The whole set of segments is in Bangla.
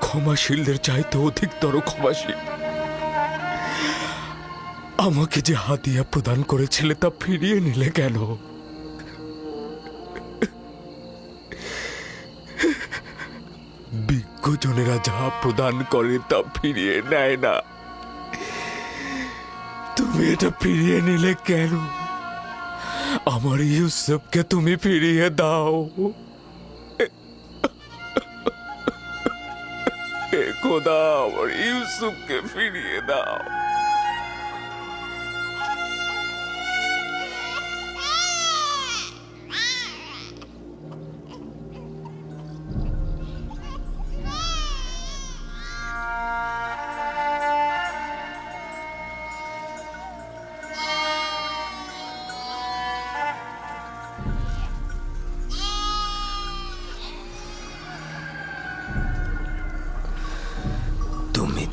ক্ষমাশীলদের চাইতে অধিকতর ক্ষমাশীল। আমাকে যে হাতিয়া প্রদান করেছিলে তা ফিরিয়ে নিলে কেন? বিজ্ঞজনেরা যা প্রদান করে তা ফিরিয়ে নেয় না। তুমি এটা ফিরিয়ে নিলে কেন? আমার ইউসুফকে তুমি ফিরিয়ে দাও। খোদা আমার ইউসুফকে ফিরিয়ে দাও।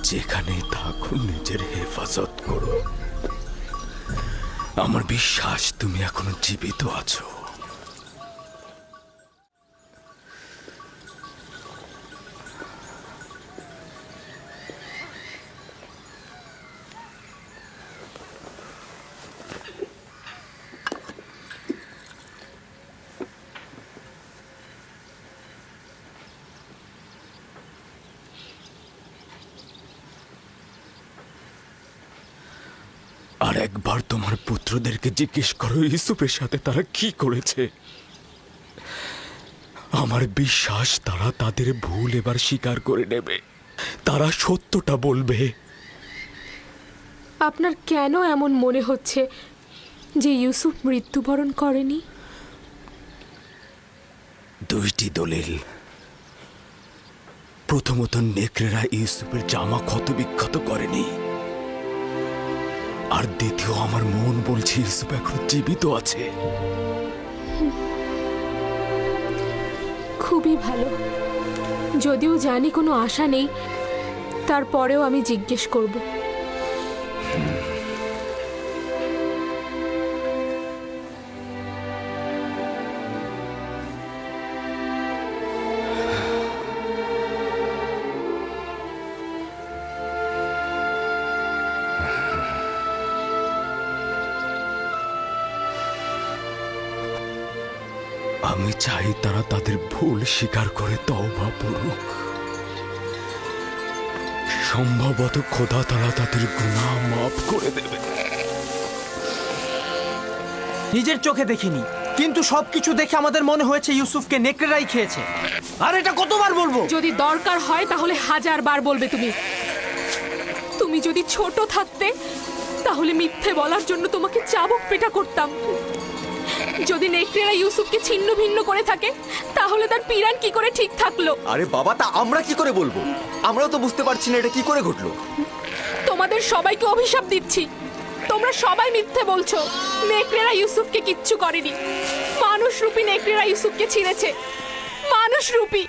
যেখানে থাকো নিজের হেফাজত করো। আমার বিশ্বাস তুমি এখনও জীবিত আছো। আর একবার তোমার পুত্রদেরকে জিজ্ঞেস করো ইউসুফের সাথে তারা কি করেছে। আমার বিশ্বাস তারা তাদের ভুল এবার স্বীকার করে নেবে। তারা সত্যটা বলবে। আপনার কেন এমন মনে হচ্ছে যে ইউসুফ মৃত্যুবরণ করেনি? দুইটি দলিল। প্রথমত নেকড়েরা ইউসুফের জামা ক্ষত বিক্ষত করেনি। আর দ্বিতীয় আমার মন বলছে, ইউসুফ এখন জীবিত আছে। খুবই ভালো। যদিও জানি কোনো আশা নেই, তারপরেও আমি জিজ্ঞেস করব। আমি চাই তারা তাদের ভুল স্বীকার করে তওবা পড়ুক সম্ভবত খোদা তারা তাদের গুনাহ মাফ করে দেবে। নিজের চোখে দেখিনি কিন্তু সবকিছু দেখে আমাদের মনে হয়েছে ইউসুফকে নেকড়েরাই খেয়েছে। আর এটা কতবার বলব? যদি দরকার হয় তাহলে হাজার বার বলবে তুমি। তুমি যদি ছোট থাকতে তাহলে মিথ্যে বলার জন্য তোমাকে চাবুক পেটা করতাম। যদি নেকড়েরা ইউসুফকে ছিন্ন ভিন্ন করে থাকে তাহলে তার পিরান কি করে ঠিক থাকল? আরে বাবা তা আমরা কি করে বলব? আমরাও তো বুঝতে পারছি না এটা কি করে ঘটলো। তোমাদের সবাইকে অভিশাপ দিচ্ছি। তোমরা সবাই মিথ্যে বলছো নেকড়েরা ইউসুফকে কিচ্ছু করেনি। মানুষ রূপী নেকড়েরা ইউসুফকে ছিঁড়েছে। মানুষ রূপী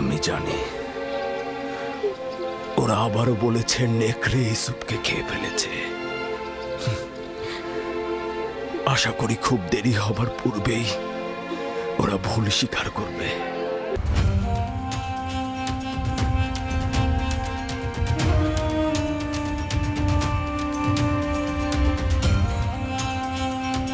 আমি জানি ওরা আবারও বলেছে নেকড়ে ইসুপকে খেয়ে ফেলেছে। আশা করি খুব দেরি হবার পূর্বেই ওরা ভুল স্বীকার করবে